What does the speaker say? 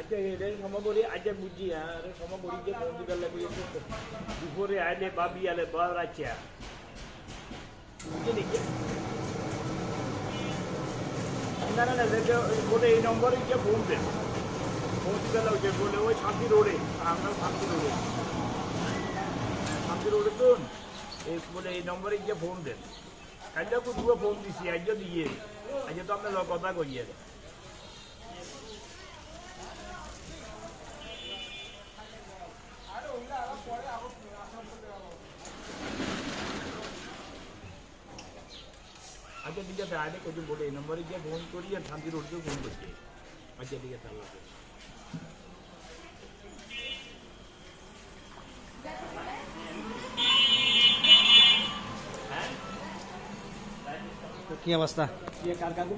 আচ্ছা আচ্ছা বুঝছি হ্যাঁ দুপুরে আচ্ছা বুঝে বলে এই নম্বরে ফোন বলে, ওই শান্তি রোডে শান্তি রোডে। শান্তি রোডে তো, এই বলে এই নম্বরে ফোন আজকে ফোন দিয়ে আজকে তো আপনার কথা কইয়ে আচ্ছা ঠিক আছে আগে কিছু বলে এই নম্বরে গিয়ে ফোন করি আর শান্তি রোডকেও ফোন করছি আচ্ছা ঠিক আছে আল্লাহ হাফেজ। কি অবস্থা ইয়ে কার কাকু